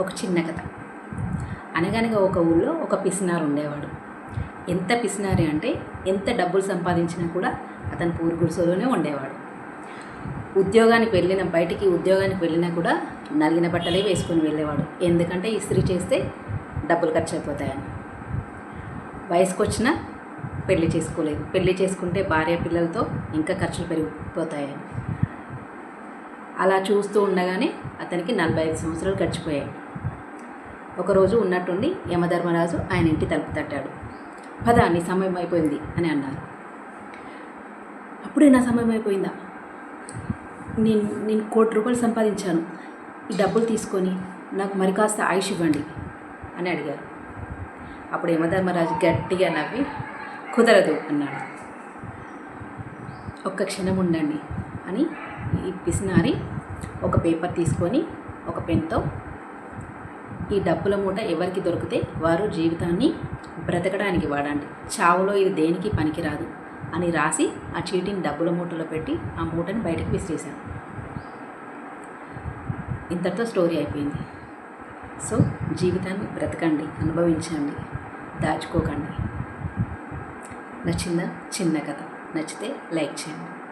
ఒక చిన్న కథ. అనగనగా ఒక ఊళ్ళో ఒక పిసినారు ఉండేవాడు. ఎంత పిసినారి అంటే ఎంత డబ్బులు సంపాదించినా కూడా అతను పూరి గుడిసెలోనే ఉండేవాడు. ఉద్యోగానికి వెళ్ళిన బయటికి ఉద్యోగానికి వెళ్ళినా కూడా నలిగిన బట్టలే వేసుకొని వెళ్ళేవాడు. ఎందుకంటే ఇస్త్రీ చేస్తే డబ్బులు ఖర్చు అయిపోతాయని వయసుకు వచ్చినా పెళ్ళి చేసుకోలేదు. పెళ్ళి చేసుకుంటే భార్య పిల్లలతో ఇంకా ఖర్చులు పెరిగిపోతాయని. అలా చూస్తూ ఉండగానే అతనికి నలభై ఐదు సంవత్సరాలు గడిచిపోయాయి. ఒకరోజు ఉన్నట్టుండి యమధర్మరాజు ఆయన ఇంటి తలుపు తట్టాడు. పద నీ సమయం అయిపోయింది అని అన్నారు. అప్పుడే నా సమయం అయిపోయిందా? నేను నేను కోటి రూపాయలు సంపాదించాను. ఈ డబ్బులు తీసుకొని నాకు మరి కాస్త ఆయుష్ ఇవ్వండి అని అడిగారు. అప్పుడు యమధర్మరాజు గట్టిగా నవ్వి కుదరదు అన్నాడు. ఒక్క క్షణం ఉండండి అని ఈ పిసినారి ఒక పేపర్ తీసుకొని ఒక పెన్తో ఈ డబ్బుల మూట ఎవరికి దొరికితే వారు జీవితాన్ని బ్రతకడానికి వాడండి. చావులో ఇది దేనికి పనికిరాదు అని రాసి ఆ చీటిని డబ్బుల మూటలో పెట్టి ఆ మూటని బయటకు విసిరేశాను ఇంతటితో స్టోరీ అయిపోయింది. సో జీవితాన్ని బ్రతకండి అనుభవించండి దాచుకోకండి. నచ్చిందా? చిన్న కథ. నచ్చితే లైక్ చేయండి.